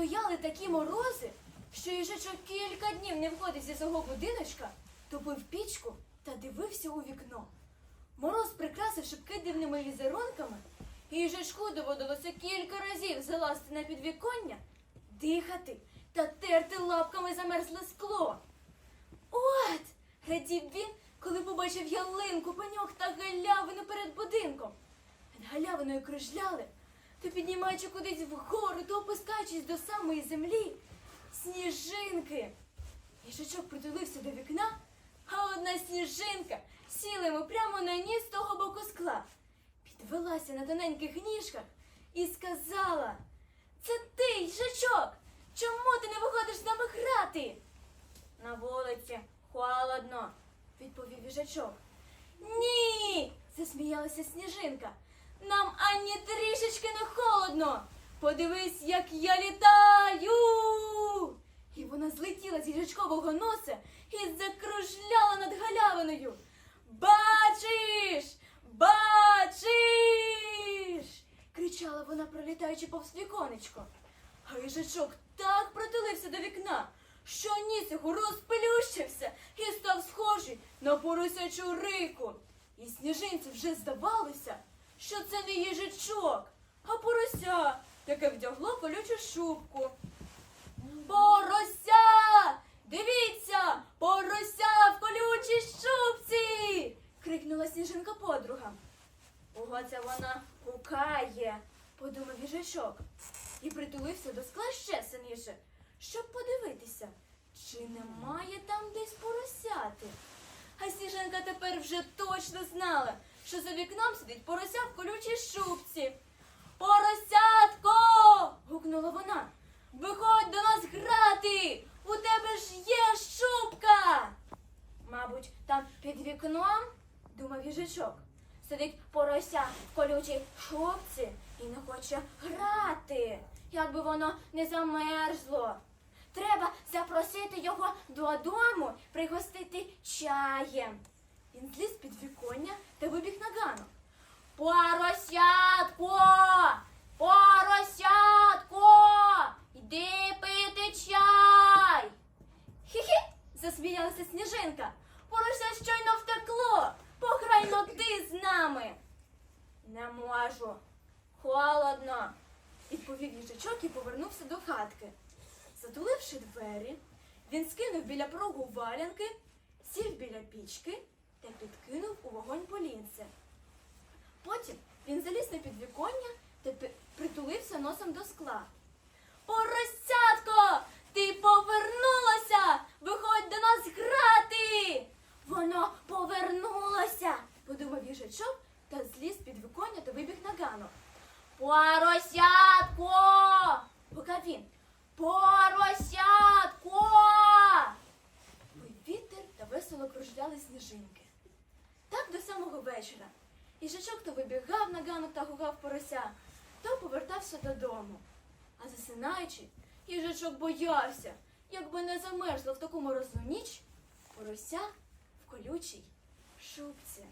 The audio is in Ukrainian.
Стояли такі морози, що їжачок кілька днів не входив зі свого будиночка, топив пічку та дивився у вікно. Мороз прикрасив шибки дивними візерунками, і їжачку доводилося кілька разів залазити на підвіконня, дихати та терти лапками замерзле скло. От! радів він, коли побачив ялинку, пеньок та галявину перед будинком. Над галявиною кружляли, то піднімаючи кудись вгору, то опускаючись до самої землі, сніжинки. Їжачок притулився до вікна, а одна сніжинка сіла йому прямо на ніс того боку скла, підвелася на тоненьких ніжках і сказала: Це ти, їжачок! Чому ти не виходиш з нами грати? На вулиці холодно, відповів їжачок. Ні, засміялася сніжинка. Нам ані трішечки не холодно. Подивись, як я літаю. І вона злетіла з їжачкового носа і закружляла над галявиною. Бачиш, бачиш. кричала вона, пролітаючи повз віконечко. А їжачок так притулився до вікна, що ніс його розпелющився і став схожий на поросячу рику. І сніжинці вже здавалося, що це не їжачок, а порося, яке вдягло колючу шубку. Порося! Дивіться, порося в колючій шубці! крикнула сніжинка подруга. Ого, це вона гукає, подумав їжачок і притулився до скла ще сильніше, щоб подивитися, чи немає там десь поросяти. А сніжинка тепер вже точно знала, що за вікном сидить порося в колючій шубці. Поросятко! гукнула вона. Виходь до нас грати! У тебе ж є шубка! Мабуть, там під вікном, думав їжачок, сидить порося в колючій шубці і не хоче грати, як би воно не замерзло. Треба запросити його додому, пригостити чаєм. Він зліз та вибіг на ганок. Поросятко! Поросятко! Йди пити чай! Хі-хі! засміялася сніжинка. Порося щойно втекло. Пограймо ти з нами. Не можу. Холодно, відповів їжачок і повернувся до хатки. Затуливши двері, він скинув біля прогу валянки, сів біля пічки та підкинув у вогонь полінце. Потім він заліз на підвіконня та притулився носом до скла. Поросятко, ти повернулася! Виходь до нас грати! Воно повернулося, подумав їжачок та зліз під виконня та вибіг на ганок. Поросятко! гукав він. Поросятко! Вітер та весело кружляли сніжинки. Самого вечора. Їжачок то вибігав на ганок та гугав порося, то повертався додому. А засинаючи, їжачок боявся, якби не замерзло в таку морозну ніч порося в колючій шубці.